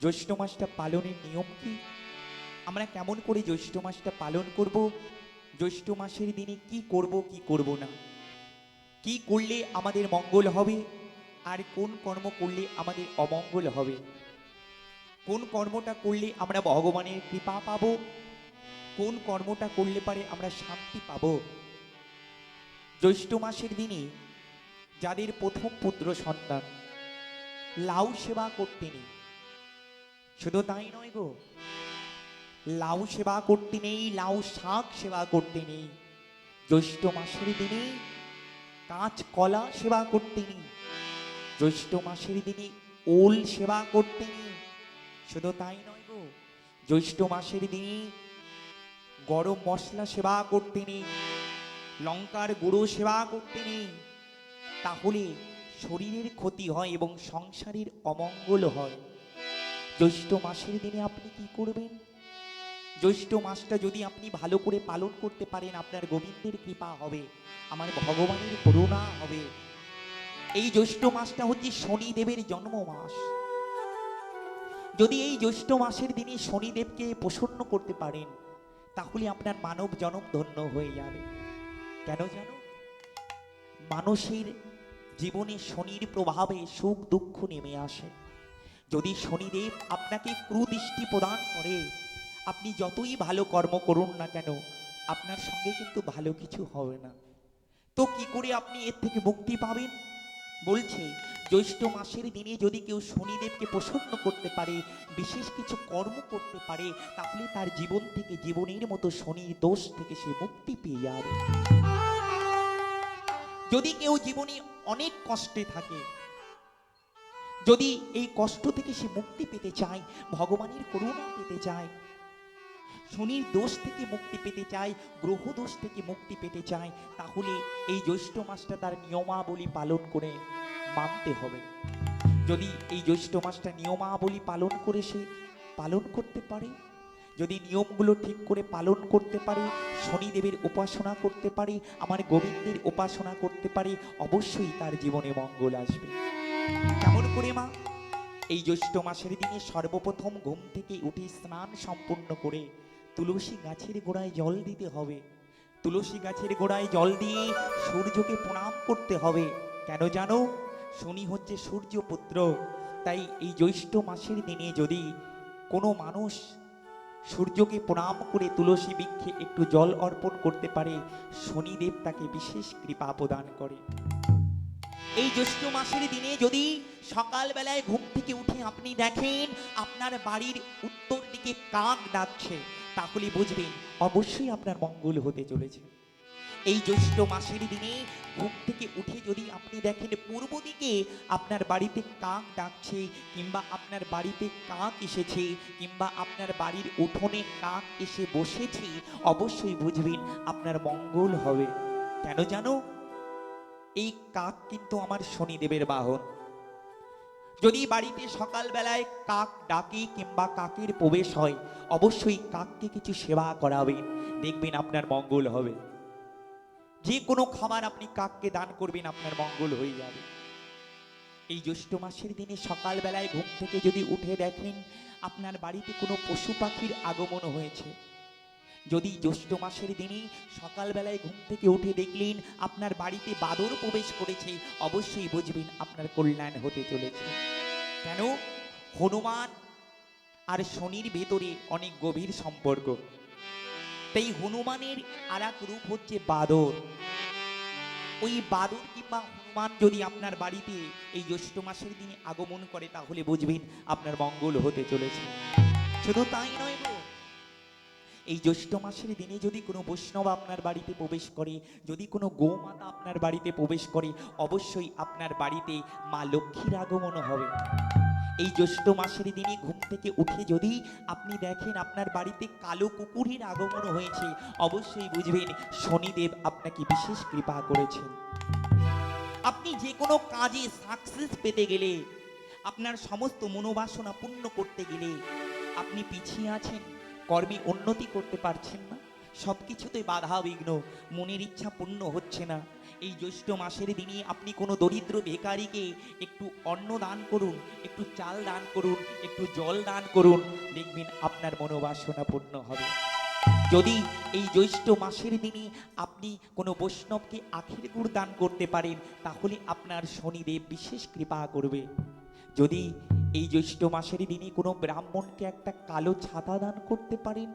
জ্যৈষ্ঠ মাসটা পালনের নিয়ম কি? আমরা কেমন করে জ্যৈষ্ঠ মাসটা পালন করব? জ্যৈষ্ঠ মাসের দিনে কি করব কি করব না? কি করলে আমাদের মঙ্গল হবে? আর কোন কর্ম করলে আমাদের অমঙ্গল হবে? কোন কর্মটা করলে আমরা ভগবানের কৃপা পাব? কোন কর্মটা করলে পারে আমরা শান্তি পাব? জ্যৈষ্ঠ মাসের দিনে যাদের প্রথম পুত্র সন্তান, লাউ সেবা করতে নেই। শুধু তাই নয় গো, লাউ সেবা করতে নেই, লাউ শাক সেবা করতে নেই, জ্যৈষ্ঠ মাসের দিনে কাঁচ কলা সেবা করতে নেই, জ্যৈষ্ঠ মাসের দিনে ওল সেবা করতে নেই, শুধু তাই নয় গো, জ্যৈষ্ঠ মাসের দিনে গরম মশলা সেবা করতে নেই, লঙ্কার গুঁড়ো সেবা করতে নেই, তাহলে শরীরের ক্ষতি হয় এবং সংসারের অমঙ্গল হয়। জ্যৈষ্ঠ মাসের দিনে আপনি কি করবেন? জ্যৈষ্ঠ মাসটা যদি আপনি ভালো করে পালন করতে পারেন, আপনার গোবিন্দের কৃপা হবে, আমার ভগবানের করুণা হবে। এই জ্যৈষ্ঠ মাসটা হচ্ছে শনিদেবের জন্ম মাস যদি এই জ্যৈষ্ঠ মাসের দিনে শনিদেবকে প্রসন্ন করতে পারেন, তাহলে আপনার মানব জনম ধন্য হয়ে যাবে। কেন জানো? মানুষের জীবনে শনির প্রভাবে সুখ দুঃখ নেমে আসে। যদি শনিদেব আপনাকে ক্রুদৃষ্টি প্রদান করে, আপনি যতই ভালো কর্ম করুন না কেন, আপনার সঙ্গে কিন্তু ভালো কিছু হবে না। তো কি করে আপনি এর থেকে মুক্তি পাবেন? বলছে, জ্যৈষ্ঠ মাসের দিনে যদি কেউ শনিদেবকে প্রসন্ন করতে পারে, বিশেষ কিছু কর্ম করতে পারে, তাহলে তার জীবন থেকে, জীবনের মতো শনির দোষ থেকে সে মুক্তি পেয়ে যাবে। যদি কেউ জীবনে অনেক কষ্টে থাকে যদি এই কষ্ট থেকে সে মুক্তি পেতে চায়, ভগবানের করুণা পেতে চায়, শনির দোষ থেকে মুক্তি পেতে চায়, গ্রহ দোষ থেকে মুক্তি পেতে চায়, তাহলে এই জ্যৈষ্ঠ মাসটা তার নিয়মাবলী পালন করে মানতে হবে। যদি এই জ্যৈষ্ঠ মাসটা নিয়মাবলী পালন করে সে পালন করতে পারে, যদি নিয়মগুলো ঠিক করে পালন করতে পারে, শনিদেবের উপাসনা করতে পারে, আমার গোবিন্দের উপাসনা করতে পারে, অবশ্যই তার জীবনে মঙ্গল আসবে। কেমন করে মা এই জ্যৈষ্ঠ মাসের দিনে সর্বপ্রথম ঘুম থেকে উঠে স্নান সম্পূর্ণ করে তুলসী গাছের গোড়ায় জল দিতে হবে। তুলসী গাছের গোড়ায় জল দিয়ে সূর্যকে প্রণাম করতে হবে। কেন জানো? শনি হচ্ছে সূর্যপুত্র। তাই এই জ্যৈষ্ঠ মাসের দিনে যদি কোনো মানুষ সূর্যকে প্রণাম করে তুলসী বৃক্ষে একটু জল অর্পণ করতে পারে, শনিদেব তাকে বিশেষ কৃপা প্রদান করে। এই জ্যৈষ্ঠ মাসের দিনে যদি সকালবেলায় ঘুম থেকে উঠে আপনি দেখেন আপনার বাড়ির উত্তর দিকে কাক ডাকছে, তাহলে বুঝবেন অবশ্যই আপনার মঙ্গল হতে চলেছে। এই জ্যৈষ্ঠ মাসের দিনে ঘুম থেকে উঠে যদি আপনি দেখেন পূর্ব দিকে আপনার বাড়িতে কাক ডাকছে কিংবা আপনার বাড়িতে কাক এসেছে কিংবা আপনার বাড়ির উঠোনে কাক এসে বসেছে, অবশ্যই বুঝবেন আপনার মঙ্গল হবে। কেন জানো? এই কাক কিন্তু আমার শনিদেবের বাহন। যদি বাড়িতে সকালবেলায় কাক ডাকে কিংবা কাকের প্রবেশ হয়, অবশ্যই কাককে কিছু সেবা করাবেন। দেখবেন আপনার মঙ্গল হবে। যে কোনো খাবার আপনি কাককে দান করবেন, আপনার মঙ্গল হয়ে যাবে। এই জ্যৈষ্ঠ মাসের দিনে সকালবেলায় ঘুম থেকে যদি উঠে দেখেন, আপনার বাড়িতে কোনো পশু পাখির আগমন হয়েছে। যদি জ্যৈষ্ঠ মাসের দিনে সকালবেলায় ঘুম থেকে উঠে দেখলেন আপনার বাড়িতে বাদর প্রবেশ করেছে, অবশ্যই বুঝবেন আপনার কল্যাণ হতে চলেছে। কেন? হনুমান আর শনির ভেতরে অনেক গভীর সম্পর্ক। তাই হনুমানের আর রূপ হচ্ছে বাদর ওই বাদর কিংবা হনুমান যদি আপনার বাড়িতে এই জ্যৈষ্ঠ মাসের দিনে আগমন করে, তাহলে বুঝবেন আপনার মঙ্গল হতে চলেছে। শুধু তাই নয় এই জ্যৈষ্ঠ মাসের দিনে যদি কোনো বৈষ্ণব আপনার বাড়িতে প্রবেশ করে, যদি কোনো গোমাতা আপনার বাড়িতে প্রবেশ করে, অবশ্যই আপনার বাড়িতে মা লক্ষ্মীর আগমন হবে। এই জ্যৈষ্ঠ মাসের দিনে ঘুম থেকে উঠে যদি আপনি দেখেন আপনার বাড়িতে কালো কুকুরের আগমন হয়েছে, অবশ্যই বুঝবেন শনিদেব আপনাকে বিশেষ কৃপা করেছেন। আপনি যে কোনো কাজে সাকসেস পেতে গেলে, আপনার সমস্ত মনোবাসনা পূর্ণ করতে গেলে, আপনি পিছিয়ে আছেন। কর্মে উন্নতি করতে পারছেন না সব কিছুতে বাধা বিঘ্ন, মনের ইচ্ছা পূর্ণ হচ্ছে না। এই জ্যৈষ্ঠ মাসের দিনে আপনি কোনো দরিদ্র বেকারিকে একটু অন্ন দান করুন, একটু চাল দান করুন, একটু জল দান করুন, দেখবেন আপনার মনোবাসনা পূর্ণ হবে। যদি এই জ্যৈষ্ঠ মাসের দিনে আপনি কোনো বৈষ্ণবকে আখের গুড় দান করতে পারেন, তাহলে আপনার শনিদেব বিশেষ কৃপা করবে। যদি এই জ্যৈষ্ঠ মাসের দিনে কোনো ব্রাহ্মণকে একটা কালো ছাতা দান করতে পারেন,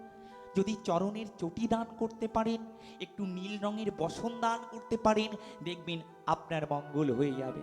যদি চরণের চটি দান করতে পারেন, একটু নীল রঙের বসন দান করতে পারেন, দেখবেন আপনার মঙ্গল হয়ে যাবে।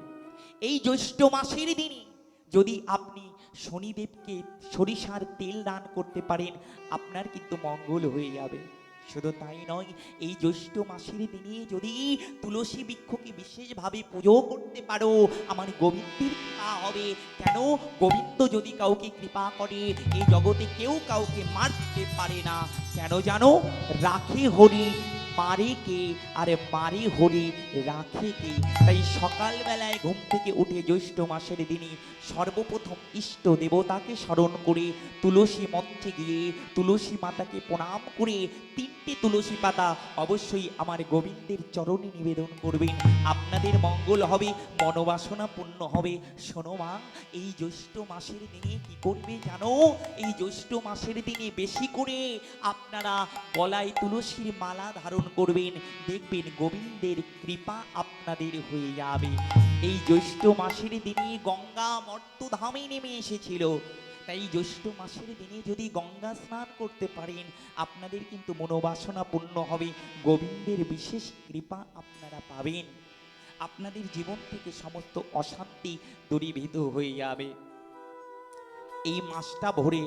এই জ্যৈষ্ঠ মাসের দিনে যদি আপনি শনিদেবকে সরিষার তেল দান করতে পারেন, আপনার কিন্তু মঙ্গল হয়ে যাবে। শুধু তাই নয়, এই জ্যৈষ্ঠ মাসের দিনে যদি তুলসী বৃক্ষকে বিশেষভাবে পুজো করতে পারো, আমার গোবিন্দের কৃপা হবে। কেন? গোবিন্দ যদি কাউকে কৃপা করে এই জগতে কেউ কাউকে মারতে পারে না। কেন জানো? রাখে হরি, মারে কে? আরে মারে হরি, রাখে কে? তাই সকালবেলায় ঘুম থেকে উঠে জ্যৈষ্ঠ মাসের দিনে সর্বপ্রথম ইষ্ট দেবতাকে স্মরণ করে তুলসী মঞ্চে গিয়ে তুলসী মাতাকে প্রণাম করে তিনটে তুলসী পাতা অবশ্যই আমার গোবিন্দের চরণে নিবেদন করবেন। আপনাদের মঙ্গল হবে মনোবাসনা পূর্ণ হবে। শোনো মা, এই জ্যৈষ্ঠ মাসের দিনে কি করবে জানো? এই জ্যৈষ্ঠ মাসের দিনে বেশি করে আপনারা গলায় তুলসীর মালা ধারণ করবেন। দেখবেন গোবিন্দের কৃপা আপনাদের হয়ে যাবে। এই জ্যৈষ্ঠ মাসের দিনে গঙ্গা মর্তধামে নেমে এসেছিল। তাই জ্যৈষ্ঠ মাসের দিনে যদি গঙ্গা স্নান করতে পারেন, আপনাদের কিন্তু মনোবাসনা পূর্ণ হবে। গোবিন্দের বিশেষ কৃপা আপনারা পাবেন। আপনাদের জীবন থেকে সমস্ত অশান্তি দূরীভূত হয়ে যাবে। এই মাসটা ভরে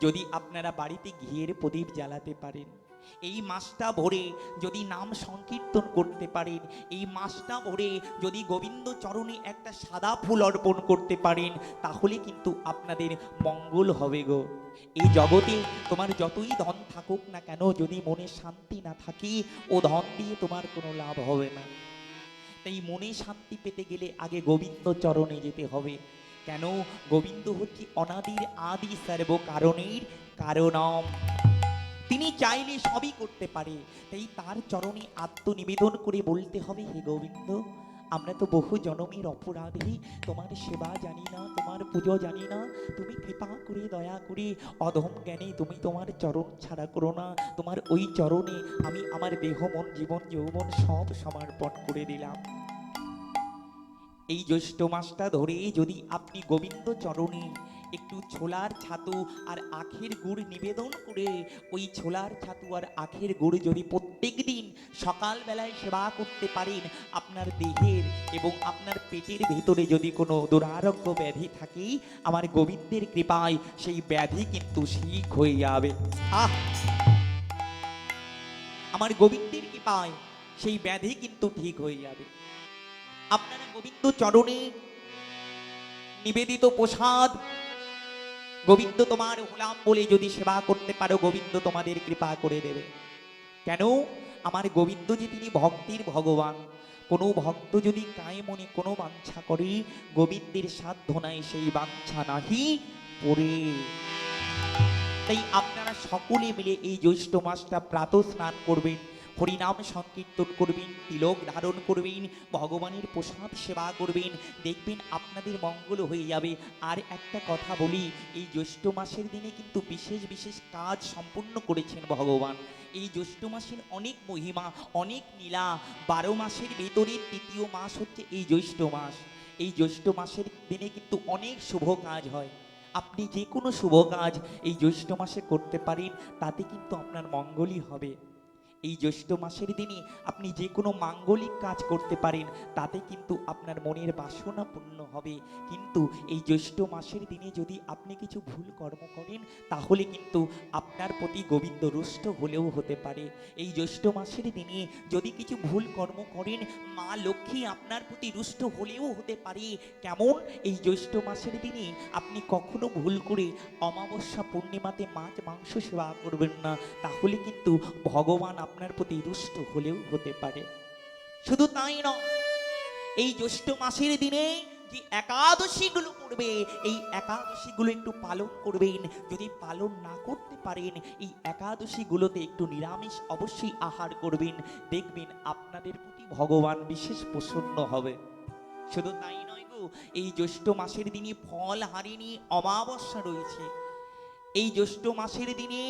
যদি আপনারা বাড়িতে ঘিয়ের প্রদীপ জ্বালাতে পারেন এই মাসটা ভরে যদি নাম সংকীর্তন করতে পারেন, এই মাসটা ভরে যদি গোবিন্দ চরণে একটা সাদা ফুল অর্পণ করতে পারেন, তাহলে কিন্তু আপনাদের মঙ্গল হবে গো। এই জগতে তোমার যতই ধন থাকুক না কেন, যদি মনে শান্তি না থাকে, ও ধন দিয়ে তোমার কোনো লাভ হবে না। তাই মনে শান্তি পেতে গেলে আগে গোবিন্দ চরণে যেতে হবে। কেন? গোবিন্দ হচ্ছে অনাদির আদি সর্ব কারণের কারণম। তিনি চাইলে সবই করতে পারে। তাই তার চরণে আত্মনিবেদন করে বলতে হবে, হে গোবিন্দ, আমরা তো বহু জনমের অপরাধী, তোমার সেবা জানি না, তোমার পুজো জানি না, তুমি কৃপা করে, দয়া করে, অধম জ্ঞানে তুমি তোমার চরণ ছাড়া করো না। তোমার ওই চরণে আমি আমার দেহ, মন, জীবন, যৌবন সব সমর্পণ করে দিলাম। এই জ্যৈষ্ঠ মাসটা ধরে যদি আপনি গোবিন্দ চরণে একটু ছোলার ছাতু আর আখের গুড় নিবেদন করে, ওই ছোলার ছাতু আর আখের গুড় যদি প্রত্যেক দিন সকালবেলায় সেবা করতে পারেন, আপনার দেহের এবং আপনার পেটের ভেতরে যদি কোনো দুরারোগ্য ব্যাধি থাকে, আমার গোবিন্দের কৃপায় সেই ব্যাধি কিন্তু ঠিক হয়ে যাবে। আহ! আমার গোবিন্দের কৃপায় সেই ব্যাধি কিন্তু ঠিক হয়ে যাবে। আপনারা গোবিন্দ চরণে নিবেদিত প্রসাদ গোবিন্দ তোমার হলাম বলে যদি সেবা করতে পারো, গোবিন্দ তোমাদের কৃপা করে দেবে। কেন? আমার গোবিন্দ যে তিনি ভক্তির ভগবান। কোনো ভক্ত যদি কায়ে মনে কোনো বাঞ্ছা করে, গোবিন্দের সাধ্য নাই, সেই বাঞ্ছা নাহি পড়ে। তাই আপনারা সকলে মিলে এই জ্যৈষ্ঠ মাসটা প্রাত স্নান করবেন। হরিনাম সংকীর্তন করবেন, তিলক ধারণ করবেন, ভগবানের প্রসাদ সেবা করবেন, দেখবেন আপনাদের মঙ্গল হয়ে যাবে। আর একটা কথা বলি, এই জ্যৈষ্ঠ মাসের দিনে কিন্তু বিশেষ বিশেষ কাজ সম্পূর্ণ করেছেন ভগবান। এই জ্যৈষ্ঠ মাসের অনেক মহিমা, অনেক নীলা বারো মাসের ভেতরে তৃতীয় মাস হচ্ছে এই জ্যৈষ্ঠ মাস। এই জ্যৈষ্ঠ মাসের দিনে কিন্তু অনেক শুভ কাজ হয়। আপনি যে কোনো শুভ কাজ এই জ্যৈষ্ঠ মাসে করতে পারেন, তাতে কিন্তু আপনার মঙ্গলই হবে। এই জ্যৈষ্ঠ মাসের দিনে আপনি যে কোনো মাঙ্গলিক কাজ করতে পারেন, তাতে কিন্তু আপনার মনের বাসনা পূর্ণ হবে। কিন্তু এই জ্যৈষ্ঠ মাসের দিনে যদি আপনি কিছু ভুল কর্ম করেন, তাহলে কিন্তু আপনার প্রতি গোবিন্দ রুষ্ট হলেও হতে পারে। এই জ্যৈষ্ঠ মাসের দিনে যদি কিছু ভুল কর্ম করেন, মা লক্ষ্মী আপনার প্রতি রুষ্ট হলেও হতে পারে। কেমন? এই জ্যৈষ্ঠ মাসের দিনে আপনি কখনো ভুল করে অমাবস্যা পূর্ণিমাতে মাছ, মাংস সেবা করবেন না। তাহলে কিন্তু ভগবান আপনার প্রতি রুষ্ট হলেও হতে পারে। শুধু তাই নয়, এই জ্যৈষ্ঠ মাসের দিনে যে একাদশীগুলো করবে এই একাদশীগুলো একটু পালন করবেন। যদি পালন না করতে পারেন, এই একাদশীগুলোতে একটু নিরামিষ অবশ্যই আহার করবেন। দেখবেন আপনাদের প্রতি ভগবান বিশেষ প্রসন্ন হবে। শুধু তাই নয় গো, এই জ্যৈষ্ঠ মাসের দিনে ফল হারিনি অমাবস্যা রয়েছে। এই জ্যৈষ্ঠ মাসের দিনে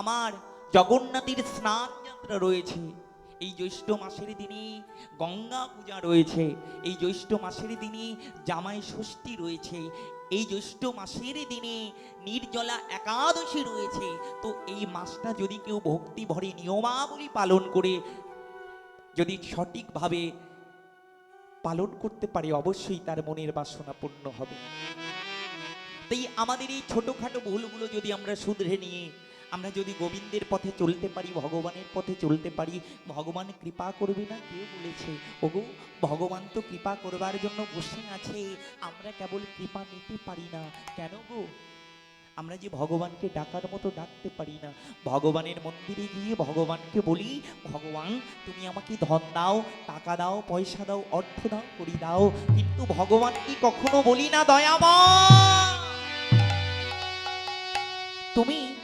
আমার জগন্নাথের স্নান যাত্রা রয়েছে। এই জ্যৈষ্ঠ মাসের দিনে গঙ্গা পূজা রয়েছে। এই জ্যৈষ্ঠ মাসের দিনে জামাই ষষ্ঠী রয়েছে। এই জ্যৈষ্ঠ মাসের দিনে নির্জলা একাদশী রয়েছে। তো এই মাসটা যদি কেউ ভক্তি ভরে নিয়মাবলী পালন করে যদি সঠিকভাবে পালন করতে পারে, অবশ্যই তার মনের বাসনা পূর্ণ হবে। তাই আমাদের এই ছোটোখাটো ভুলগুলো যদি আমরা শুধরে নিয়ে আমরা যদি গোবিন্দের পথে চলতে পারি, ভগবানের পথে চলতে পারি, ভগবান কৃপা করবে না কেউ বলেছে। ওগো, ভগবান তো কৃপা করবার জন্য বসে আছে। আমরা কেবল কৃপা নিতে পারি না। কেন গো? আমরা যে ভগবানকে ডাকার মতো ডাকতে পারি না। ভগবানের মন্দিরে গিয়ে ভগবানকে বলি, ভগবান, তুমি আমাকে ধন দাও, টাকা দাও, পয়সা দাও, অর্থ দাও, করি দাও। কিন্তু ভগবান কি কখনো বলি না দয়ামা তুমি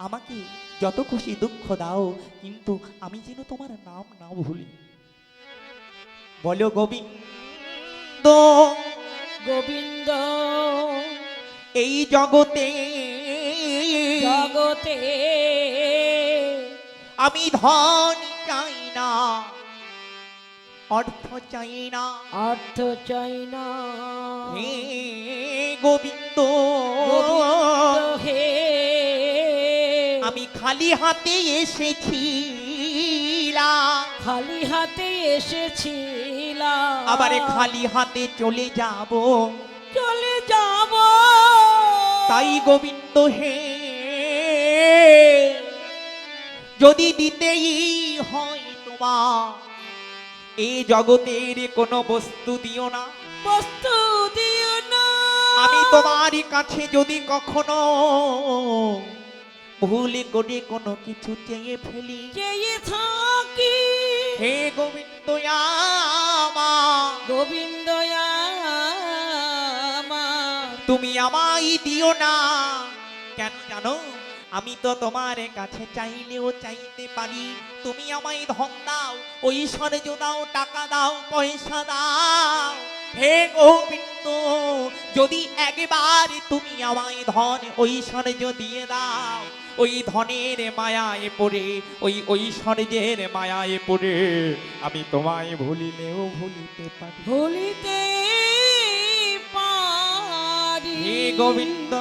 আমাকে যত খুশি দুঃখ দাও কিন্তু আমি যেন তোমার নাম না ভুলি। বলো গোবিন্দ গোবিন্দ এই জগতে জগতে আমি ধন চাই না অর্থ চাই না। অর্থ চাই না। হে গোবিন্দ গোবিন্দ হে আমি খালি হাতে এসেছি খালি হাতে এসেছিলাম। আবার খালি হাতে চলে যাব। চলে যাব। তাই গোবিন্দ হে যদি দিতেই হয় তোমার এই জগতের কোনো বস্তু দিও না। বস্তু দিও না। আমি তোমার কাছে যদি কখনো ভুল করে কোনো কিছু চেয়ে ফেলি। চেয়ে থাকি। হে গোবিন্দ গোবিন্দ তুমি আমায় দিও না। কেন জানো? আমি তো তোমার কাছে চাইলেও চাইতে পারি। তুমি আমায় ধন দাও ঐশ্বর্য দাও টাকা দাও পয়সা দাও। হে গোবিন্দ যদি একবার তুমি আমায় ধন ঐশ্বর্য দিয়ে দাও ওই ধনের মায়ায় পড়ে ওই ঐশ্বর্যের মায়ায় পড়ে। আমি তোমায় ভুলিলেও ভুলিতে পারি। ভুলিতে পারি। হে গোবিন্দ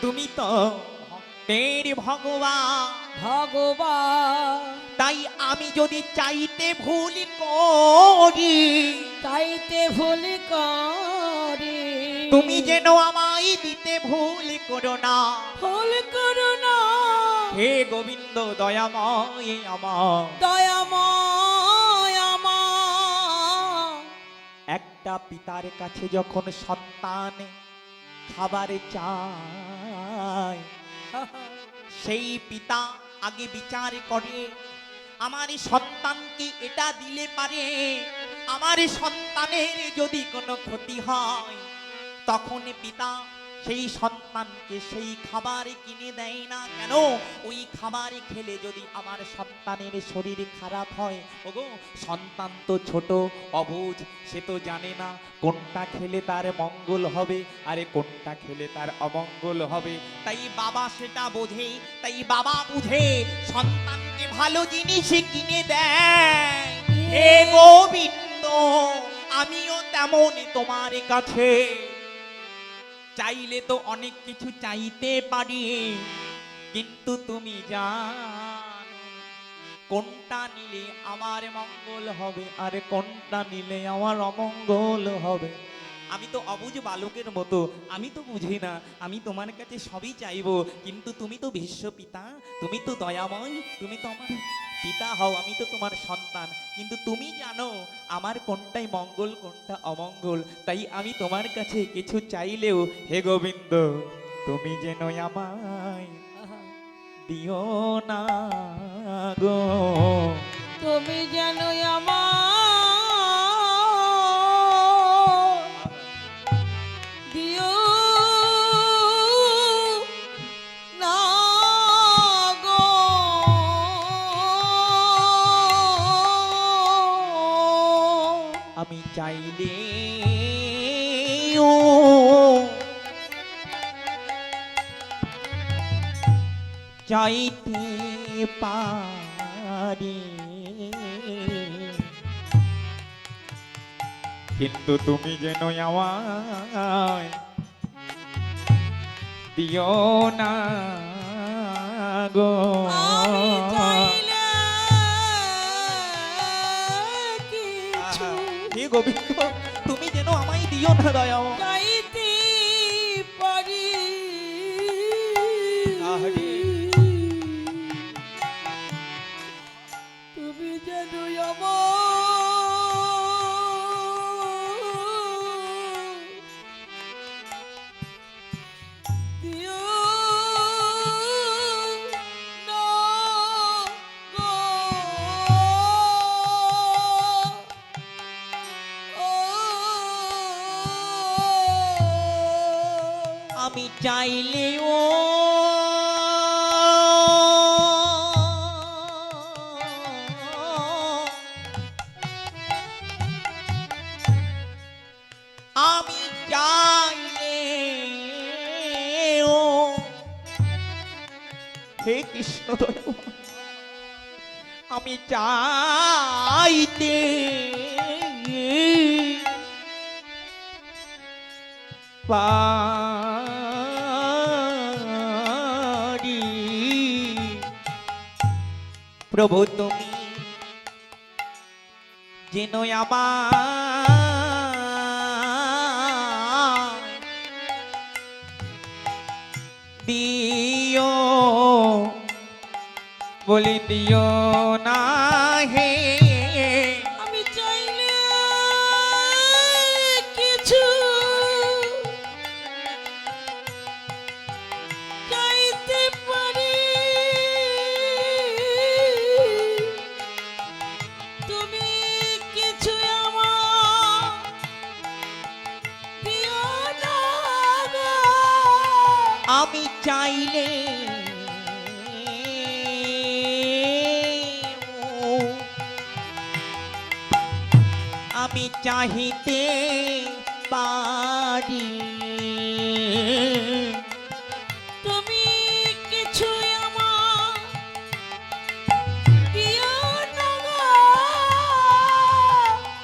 তুমি তো ভক্তের ভগবান। ভগবান। তাই আমি যদি চাইতে ভুল করি তাইতে ভুল করি। তুমি যেন আমায় দিতে ভুল করো না। ভুল করো না হে গোবিন্দ দয়াময় আমার। দয়াময় আমার। একটা পিতার কাছে যখন সন্তান খাবার চায় সেই পিতা আগে বিচার করে আমার সন্তানকে এটা দিলে পারে আমার সন্তানের যদি কোনো ক্ষতি হয় তখন পিতা সেই সন্তানকে সেই খাবার কিনে দেয় না কেন? ওই খাবার খেলে যদি আমার সন্তানের শরীর খারাপ হয় ওগো সন্তান তো ছোট অবুঝ সে তো জানে না কোনটা খেলে তার মঙ্গল হবে আরে কোনটা খেলে তার অমঙ্গল হবে। তাই বাবা সেটা বোঝে তাই বাবা বুঝে সন্তানকে ভালো জিনিস কিনে দেয়। হে গোবিন্দ আমিও তেমন তোমার কাছে। চাইলে তো অনেক কিছু চাইতে পারি। কিন্তু তুমি কোনটা নিলে আমার মঙ্গল হবে আর কোনটা নিলে আমার অমঙ্গল হবে? আমি তো অবুঝ বালকের মতো, আমি তো বুঝি না, আমি তোমার কাছে সবই চাইব। কিন্তু তুমি তো ভীষ্ম পিতা তুমি তো দয়াময়, তুমি তো আমার পিতা হও, আমি তো তোমার সন্তান। কিন্তু তুমি জানো, আমার কোনটাই মঙ্গল, কোনটা অমঙ্গল। তাই আমি তোমার কাছে কিছু চাইলেও, হে গোবিন্দ, তুমি যেন আমায় দিও না গো। তুমি যেন আমার চাইলে চাইতে পারি। কিন্তু তুমি যেন আমায় দিও না গো। গোবিন্দ তুমি যেন আমায় দিও না দয়া। পারি। চাইতে। পারি। প্রভু তুমি যেন আমার দিও বলি দিও না হে আমি চাইলে কিছু চাইতে পারি। তুমি কিছু আমার দিও না আমি চাইলে চাহিতে পারি তুমি কিছু আমার।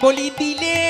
বলি দিলে